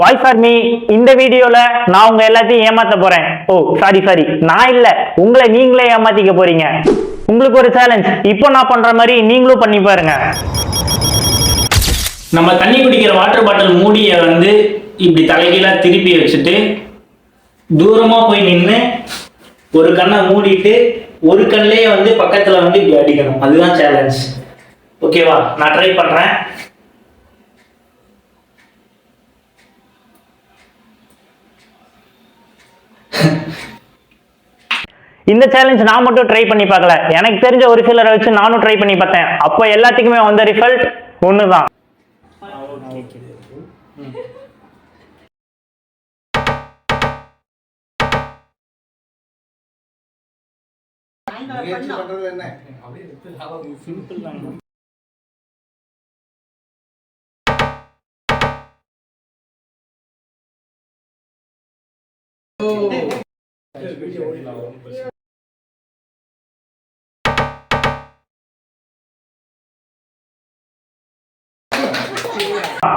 Voice for me இந்த வீடியோல நான் உங்க எல்லாத்தையும் ஏமாத்த போறேன். ஓ சாரி சாரி நான் இல்ல. உங்களை நீங்களே ஏமாத்திக்க போறீங்க. உங்களுக்கு ஒரு சேலஞ்ச் இப்போ நான் பண்ற மாதிரி நீங்களும் பண்ணி பாருங்க. நம்ம தண்ணி குடிக்கிற வாட்டர் பாட்டில் மூடியை வந்து இப்படி தலைகீழா திருப்பி வச்சுட்டு தூரமா போய் நின்று ஒரு கண்ணை மூடிட்டு ஒரு கண்ணிலேயே வந்து பக்கத்துல வந்து இப்படி அடிக்கணும். அதுதான் சேலஞ்ச் ஓகேவா நான் ட்ரை பண்றேன். இந்த சேலஞ்ச் நான் மட்டும் ட்ரை பண்ணி பார்க்கல. எனக்கு தெரிஞ்ச ஒரு சிலரை வச்சு நானும் ட்ரை பண்ணி பார்த்தேன். அப்போ எல்லாத்துக்குமே வந்த ரிசல்ட் ஒன்று தான் முயற்சி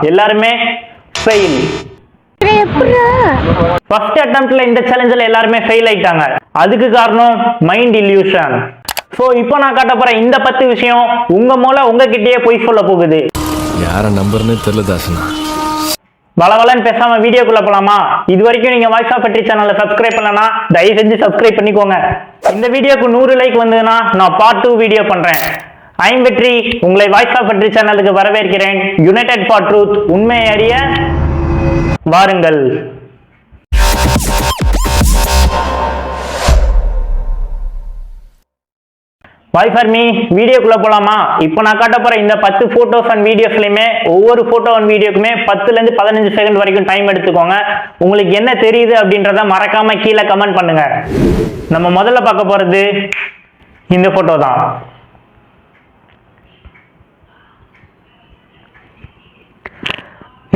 எல்லாருமே ஃபெயில் ஃபர்ஸ்ட் அட்டம்ப்ட்ல இந்த சேலஞ்சில் எல்லாருமே ஃபெயில் ஆயிட்டாங்க. அதுக்கு காரணம் மைண்ட் இல்யூஷன் ஸோ இப்போ நான் காட்ட போற இந்த பத்து விஷயம் உங்க மூலம் உங்ககிட்டயே போய் சொல்ல போகுது. யார நம்பர்னே தெரியல தாசனா. வளவலன்னு பேசாம வீடியோக்குள்ள போலாமா? இது வரைக்கும் நீங்க வாய்ஸ் ஆஃப் பற்றி சேனலை சப்ஸ்கிரைப் பண்ணலனா தயவு செஞ்சு சப்ஸ்கிரைப் பண்ணிக்கோங்க. இந்த வீடியோக்கு நூறு லைக் வந்ததுன்னா நான் பார்ட் டூ வீடியோ பண்றேன். ஐம் வெற்றி. உங்களை வாய்ஸ் ஆஃப் பற்றி சேனலுக்கு வரவேற்கிறேன். யுனைடெட் ஃபார் ட்ரூத் உண்மையை அறிய வாருங்கள். வாய் ஃபார் மீ வீடியோக்குள்ள போகலாமா இப்போ நான் காட்ட போற இந்த பத்து போட்டோஸ் அண்ட் வீடியோஸ்லயுமே ஒவ்வொரு போட்டோ அண்ட் வீடியோக்குமே பத்துல இருந்து பதினஞ்சு செகண்ட் வரைக்கும் டைம் எடுத்துக்கோங்க. உங்களுக்கு என்ன தெரியுது அப்படின்றத மறக்காம கீழே கமெண்ட் பண்ணுங்க. நம்ம முதல்ல பார்க்க போறது இந்த போட்டோ தான்.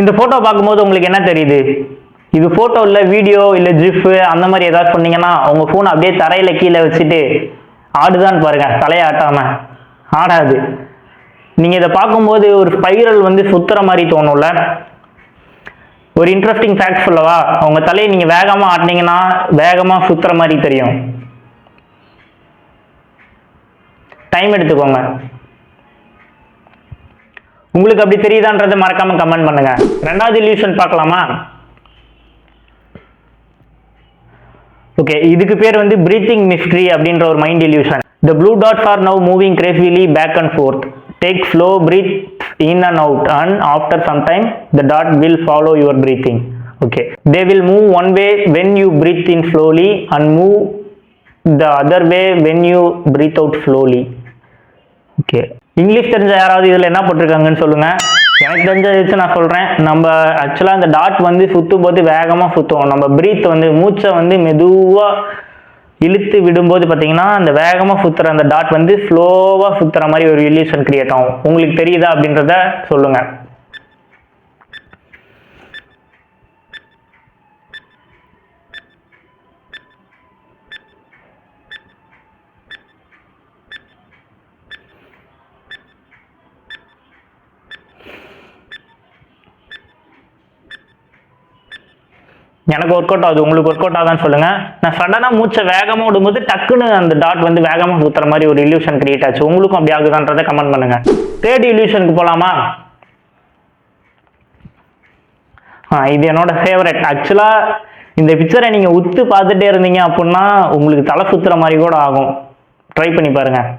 இந்த ஃபோட்டோ பார்க்கும்போது உங்களுக்கு என்ன தெரியுது? இது ஃபோட்டோ இல்லை வீடியோ இல்லை ஜிஃப் அந்த மாதிரி ஏதாவது சொன்னீங்கன்னா உங்கள் ஃபோன் அப்படியே தரையில் கீழே வச்சுட்டு ஆடுதான் பாருங்க தலையை ஆட்டாமல் ஆடாது. நீங்கள் இதை பார்க்கும்போது ஒரு ஸ்பைரல் வந்து சுத்துற மாதிரி தோணும்ல. ஒரு இன்ட்ரெஸ்டிங் ஃபேக்ட் சொல்லவா? உங்கள் தலையை நீங்கள் வேகமாக ஆட்டினீங்கன்னா வேகமாக சுத்துற மாதிரி தெரியும். டைம் எடுத்துக்கோங்க. உங்களுக்கு அப்படி தெரியுதான்றதை மறக்காம கமெண்ட் பண்ணுங்க. ரெண்டாவது இல்யூஷன் பார்க்கலாமா? ஓகே இதுக்கு பேர் வந்து பிரீத்திங் மிஸ்ட்ரி அப்படின்ற ஒரு mind illusion the blue dots are now moving gracefully back and forth take slow breathe in and out and after sometime the dot will follow your breathing okay they will move one way when you breathe in slowly and move the other way when you breathe out slowly okay English தெரிஞ்ச யாராவது இதில் என்ன போட்டிருக்காங்கன்னு சொல்லுங்க. எனக்கு தெரிஞ்சது வச்சு நான் சொல்கிறேன் நம்ம ஆக்சுவலாக அந்த டாட் வந்து சுற்றும் போது வேகமாக சுற்றுவோம் நம்ம பிரீத் வந்து மூச்சை வந்து மெதுவாக இழுத்து விடும்போது பார்த்தீங்கன்னா அந்த வேகமாக சுற்றுற அந்த டாட் வந்து ஸ்லோவாக சுற்றுற மாதிரி ஒரு இல்யூஷன் கிரியேட் ஆகும். உங்களுக்கு தெரியுதா அப்படின்றத சொல்லுங்கள் எனக்கு ஒர்க் அவுட் ஆகுது. உங்களுக்கு ஒர்க் அவுட் ஆகுதான்னு சொல்லுங்க. நான் சடனாக மூச்சை வேகமாக விடும்போது டக்குன்னு அந்த டாட் வந்து வேகமாக சுற்றுற மாதிரி ஒரு இல்யூஷன் கிரியேட் ஆச்சு. உங்களுக்கும் அப்படி ஆகுதான்றதை கமெண்ட் பண்ணுங்க. தேர்ட் இல்யூஷனுக்கு போகலாமா ஆ இது என்னோட ஃபேவரட் ஆக்சுவலாக இந்த பிக்சரை நீங்கள் உத்து பார்த்துட்டே இருந்தீங்க அப்படின்னா உங்களுக்கு தலை சுற்றுற மாதிரி கூட ஆகும். ட்ரை பண்ணி பாருங்கள்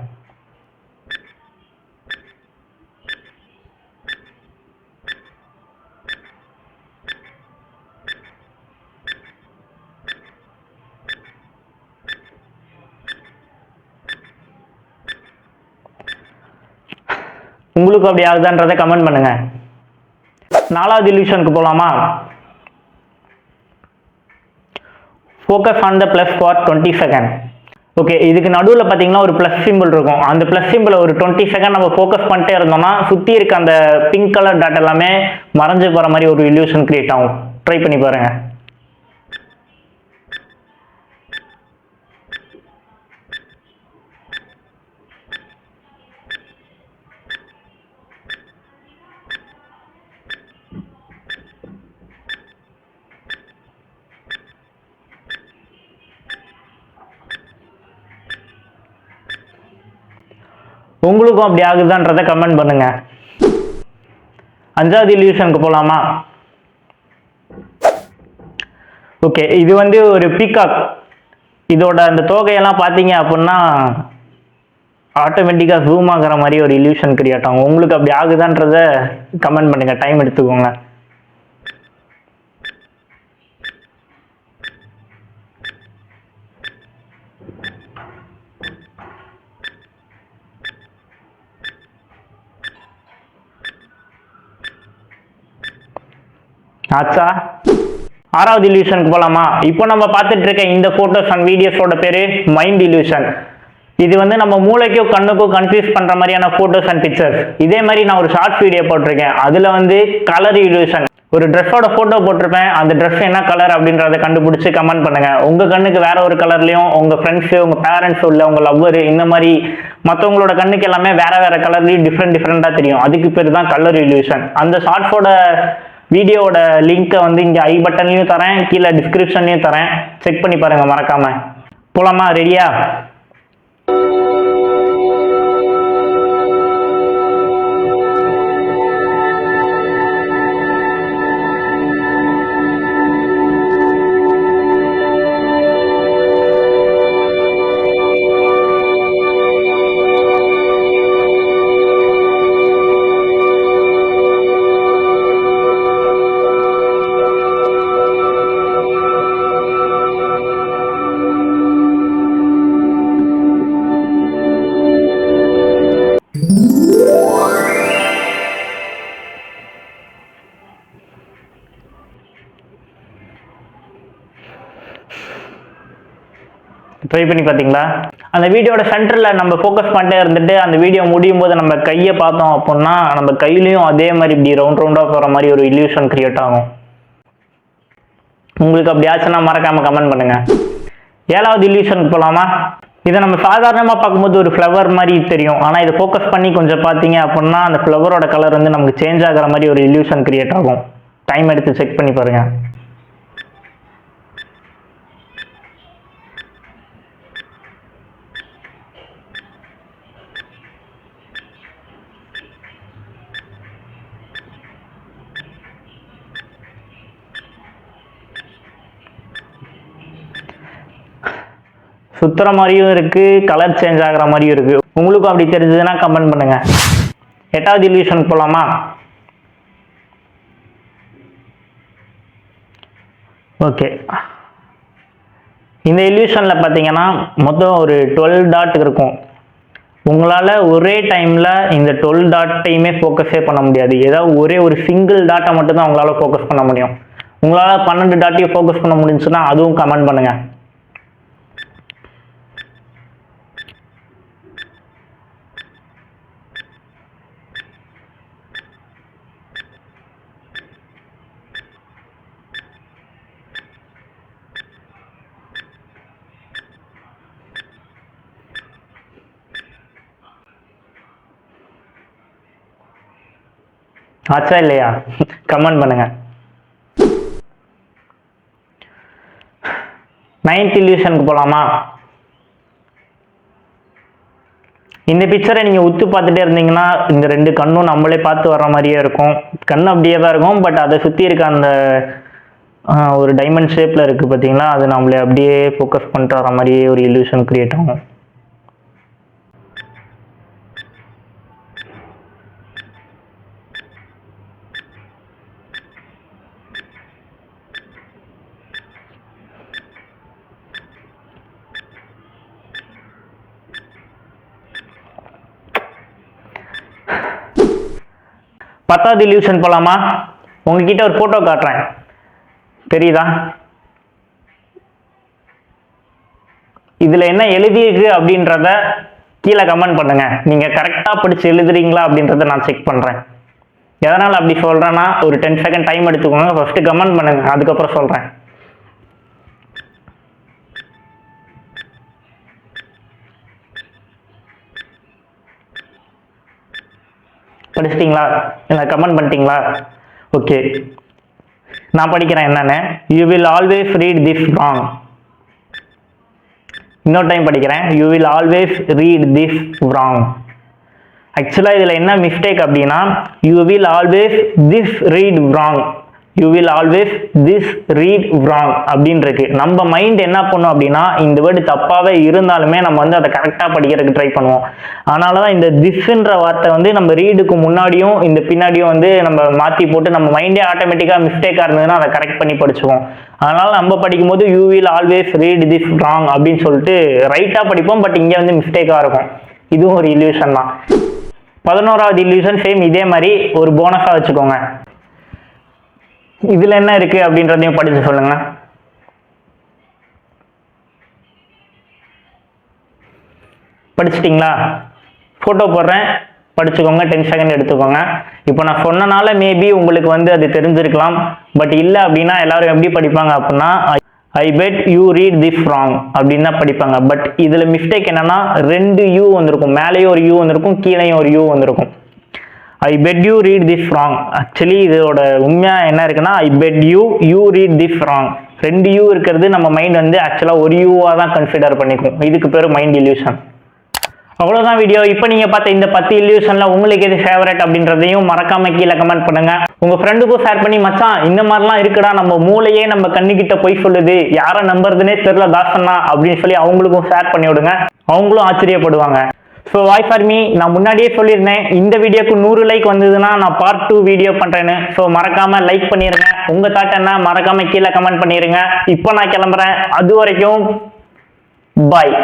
உங்களுக்கு அப்படி ஆகுதான்றதை கமெண்ட் பண்ணுங்க. நாலாவது இல்யூஷனுக்கு போகலாமா focus on the plus for twenty second okay இதுக்கு நடுவில் பார்த்தீங்கன்னா ஒரு ப்ளஸ் சிம்பிள் இருக்கும். அந்த ப்ளஸ் சிம்பிளை ஒரு டுவெண்ட்டி செகண்ட் நம்ம ஃபோக்கஸ் பண்ணிட்டே இருந்தோம்னா சுற்றி இருக்க அந்த பிங்க் கலர் டாட் எல்லாமே மறைஞ்சு போகிற மாதிரி ஒரு இல்யூஷன் கிரியேட் ஆகும். ட்ரை பண்ணி பாருங்கள் உங்களுக்கும் அப்படி ஆகுதான்றதை கமெண்ட் பண்ணுங்க. அஞ்சாவது இல்யூஷனுக்கு போகலாமா ஓகே இது வந்து ஒரு பீகாக் இதோட அந்த தோகையெல்லாம் பார்த்தீங்க அப்படின்னா ஆட்டோமேட்டிக்காக ஜூம் ஆகிற மாதிரி ஒரு இல்யூஷன் கிரியேட் ஆகும். உங்களுக்கு அப்படி ஆகுதான்றத கமெண்ட் பண்ணுங்கள் டைம் எடுத்துக்கோங்க. ஆச்சா ஆறாவது இல்யூஷனுக்கு போகலாமா இப்போ நம்ம பார்த்துட்டு இருக்க இந்த ஃபோட்டோஸ் அண்ட் வீடியோஸோட பேர் மைண்ட் இல்யூஷன் இது வந்து நம்ம மூளைக்கும் கண்ணுக்கும் கன்ஃபியூஸ் பண்ணுற மாதிரியான ஃபோட்டோஸ் அண்ட் பிக்சர்ஸ் இதே மாதிரி நான் ஒரு ஷார்ட் வீடியோ போட்டிருக்கேன். அதில் வந்து கலர் இல்யூஷன் ஒரு ட்ரெஸ்ஸோட ஃபோட்டோ போட்டிருப்பேன். அந்த ட்ரெஸ் என்ன கலர் அப்படின்றத கண்டுபிடிச்சி கமெண்ட் பண்ணுங்க. உங்கள் கண்ணுக்கு வேற ஒரு கலர்லையும் உங்கள் ஃப்ரெண்ட்ஸு உங்கள் பேரண்ட்ஸ் உள்ள உங்கள் லவ்வர் இந்த மாதிரி மற்றவங்களோட கண்ணுக்கு எல்லாமே வேற வேற கலர்லையும் டிஃப்ரெண்ட் டிஃப்ரெண்ட்டாக தெரியும். அதுக்கு பேர் தான் கலர் இல்யூஷன் அந்த ஷார்ட்ஸோட வீடியோவோட லிங்க்கை வந்து இங்கே ஐ பட்டன்லையும் தரேன் கீழே டிஸ்கிரிப்ஷன்லையும் தரேன். செக் பண்ணி பாருங்கள் மறக்காமல் போலாமா? ரெடியா ட்ரை பண்ணி பார்த்தீங்களா? அந்த வீடியோட சென்டரில் நம்ம ஃபோக்கஸ் பண்ணிட்டே இருந்துட்டு அந்த வீடியோ முடியும் போது நம்ம கையை பார்த்தோம் அப்படின்னா நம்ம கையிலையும் அதே மாதிரி இப்படி ரவுண்ட் ரவுண்டாக போகிற மாதிரி ஒரு இல்யூஷன் கிரியேட் ஆகும். உங்களுக்கு அப்படி ஆச்சுன்னா மறக்காமல் கமெண்ட் பண்ணுங்கள் ஏழாவது இல்யூஷனுக்கு போகலாமா இதை நம்ம சாதாரணமாக பார்க்கும்போது ஒரு ஃப்ளவர் மாதிரி தெரியும். ஆனால் இதை ஃபோக்கஸ் பண்ணி கொஞ்சம் பார்த்தீங்க அப்படின்னா அந்த ஃப்ளவரோட கலர் வந்து நமக்கு சேஞ்ச் ஆகிற மாதிரி ஒரு இல்யூஷன் கிரியேட் ஆகும். டைம் எடுத்து செக் பண்ணி பாருங்கள் சுத்துற மாதிரியும் இருக்கு கலர் சேஞ்ச் ஆகிற மாதிரியும் இருக்கு. உங்களுக்கும் அப்படி தெரிஞ்சதுன்னா கமெண்ட் பண்ணுங்க. எட்டாவது இல்யூஷன் போகலாமா ஓகே இந்த இல்யூஷனில் பார்த்தீங்கன்னா மொத்தம் ஒரு டுவெல் டாட் இருக்கும். உங்களால் ஒரே டைமில் இந்த டுவெல் டாட்டையுமே ஃபோக்கஸே பண்ண முடியாது. ஏதாவது ஒரே ஒரு சிங்கிள் டாட்டை மட்டும்தான் உங்களால் ஃபோக்கஸ் பண்ண முடியும். உங்களால் பன்னெண்டு டாட்டையும் ஃபோக்கஸ் பண்ண முடிஞ்சுன்னா அதுவும் கமெண்ட் பண்ணுங்கள் ஆச்சா இல்லையா? கமெண்ட் பண்ணுங்க. நைன்த் இல்யூஷனுக்கு போகலாமா இந்த பிக்சரை நீங்கள் உத்து பார்த்துட்டே இருந்தீங்கன்னா இந்த ரெண்டு கண்ணும் நம்மளே பார்த்து வர்ற மாதிரியே இருக்கும். கண் அப்படியே தான் இருக்கும் பட் அதை சுற்றி இருக்க அந்த ஒரு டைமண்ட் ஷேப்பில் இருக்குது பார்த்தீங்களா அது நம்மளே அப்படியே ஃபோக்கஸ் பண்ணிட்டு வர மாதிரியே ஒரு இல்யூஷன் க்ரியேட் ஆகும். பத்தாவது இல்யூஷன் போகலாமா உங்ககிட்ட ஒரு ஃபோட்டோ காட்டுறேன். தெரியுதா? இதில் என்ன எழுதியிருக்கு அப்படின்றத கீழே கமெண்ட் பண்ணுங்கள் நீங்கள் கரெக்டாக படித்து எழுதுறீங்களா அப்படின்றத நான் செக் பண்ணுறேன் எதனால் அப்படி சொல்கிறேன்னா ஒரு டென் செகண்ட் டைம் எடுத்துக்கோங்க. ஃபஸ்ட்டு கமெண்ட் பண்ணுங்கள் அதுக்கப்புறம் சொல்கிறேன் படிச்சிட்டிங்களா? இல்லை கமெண்ட் பண்ணிட்டீங்களா? ஓகே நான் படிக்கிறேன் என்னென்னு. You will always read this wrong இன்னொரு டைம் படிக்கிறேன். You will always read this wrong ஆக்சுவலாக இதில் என்ன மிஸ்டேக் அப்படின்னா you will always this read wrong you will always this read wrong அப்படின்னு இருக்கு நம்ம மைண்ட் என்ன பண்ணும் அப்படின்னா இந்த வேர்டு தப்பாகவே இருந்தாலுமே நம்ம வந்து அதை கரெக்டாக படிக்கிறதுக்கு ட்ரை பண்ணுவோம். அதனால தான் இந்த திஸ்ன்ற வார்த்தை வந்து நம்ம ரீடுக்கு முன்னாடியும் இந்த பின்னாடியும் வந்து நம்ம மாற்றி போட்டு நம்ம மைண்டே ஆட்டோமேட்டிக்காக மிஸ்டேக்காக இருந்ததுன்னா அதை கரெக்ட் பண்ணி படிச்சுவோம் அதனால நம்ம படிக்கும்போது you will always read this wrong அப்படின்னு சொல்லிட்டு ரைட்டாக படிப்போம். பட் இங்கே வந்து மிஸ்டேக்காக இருக்கும். இதுவும் ஒரு இல்யூஷன் தான். பதினோராவது இல்யூஷன் சேம் இதே மாதிரி ஒரு போனஸாக வச்சுக்கோங்க. இதில் என்ன இருக்கு அப்படின்றதையும் படிச்சு சொல்லுங்க. படிச்சிட்டிங்களா? ஃபோட்டோ போடுறேன். படிச்சுக்கோங்க. டென் செகண்ட் எடுத்துக்கோங்க. இப்போ நான் சொன்னனால மேபி உங்களுக்கு வந்து அது தெரிஞ்சிருக்கலாம். பட் இல்லை அப்படின்னா எல்லாரும் எப்படி படிப்பாங்க அப்படின்னா I bet you read this wrong அப்படின்னு தான் படிப்பாங்க. பட் இதில் மிஸ்டேக் என்னன்னா ரெண்டு யூ வந்திருக்கும். மேலேயும் ஒரு யூ வந்திருக்கும் கீழேயும் ஒரு யூ வந்திருக்கும். I bet you read this wrong actually இதோட உண்மையாக என்ன இருக்குன்னா I bet you you read this wrong ரெண்டு யூ இருக்கிறது நம்ம மைண்ட் வந்து ஆக்சுவலாக ஒரு யூவாக தான் கன்சிடர் பண்ணிக்கும். இதுக்கு பேர் மைண்ட் இல்யூஷன் அவ்வளோதான் வீடியோ இப்போ நீங்கள் பார்த்த இந்த பத்து இல்யூஷனில் உங்களுக்கு எது ஃபேவரட் அப்படின்றதையும் மறக்காம கீழே கமெண்ட் பண்ணுங்கள் உங்கள் ஃப்ரெண்டுக்கும் ஷேர் பண்ணி மச்சான் இந்த மாதிரிலாம் இருக்குடா நம்ம மூளையே நம்ம கண்ணுக்கிட்ட போய் சொல்லுது. யாரை நம்புறதுனே தெரில தாசண்ணா அப்படின்னு சொல்லி அவங்களுக்கும் ஷேர் பண்ணி விடுங்க. அவங்களும் ஆச்சரியப்படுவாங்க. ஸோ வாய் ஃபார் மீ நான் முன்னாடியே சொல்லியிருந்தேன் இந்த வீடியோக்கு நூறு லைக் வந்ததுன்னா நான் பார்ட் டூ வீடியோ பண்ணுறேன்னு ஸோ மறக்காமல் லைக் பண்ணிடுங்க உங்கள் தாட் என்ன மறக்காமல் கீழே கமெண்ட் பண்ணிடுங்க இப்போ நான் கிளம்புறேன். அது வரைக்கும் பாய்